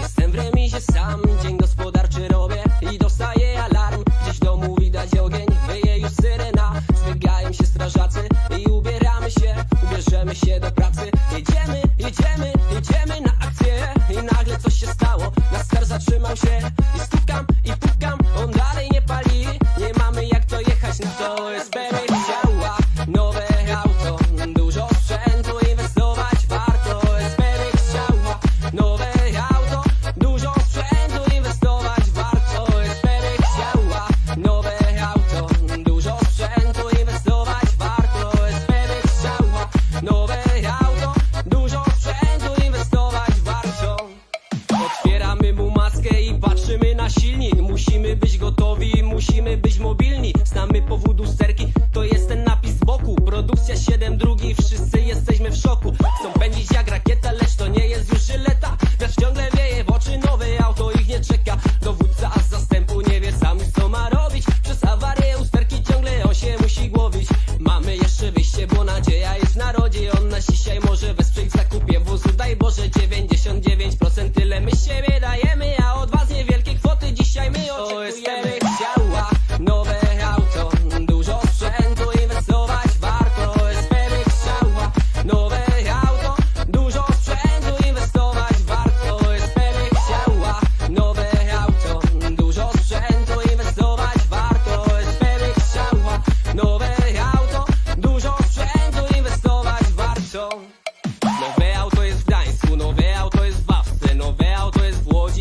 Jestem w remizie sam Dzień gospodarczy robię i dostaję alarm. Gdzieś w domu widać ogień, wyje już syrena. Zbiegają się strażacy i ubieramy się. Ubierzemy się do pracy. Jedziemy, jedziemy, jedziemy na akcję. I nagle coś się stało Nasz star zatrzymał się. I musimy być mobilni Znamy powód usterki, to jest ten napis z boku. Produkcja 7 drugi, wszyscy jesteśmy w szoku. Chcą pędzić jak rakieta, lecz to nie jest już żyleta. Lecz ciągle wieje w oczy, nowe auto ich nie czeka. Dowódca, a z zastępu nie wie sam co ma robić. Przez awarię usterki ciągle on się musi głowić. Mamy jeszcze wyjście, bo nadzieja jest w narodzie. On nas dzisiaj może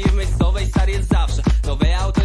w miejscowej stary jest zawsze. Nowe auta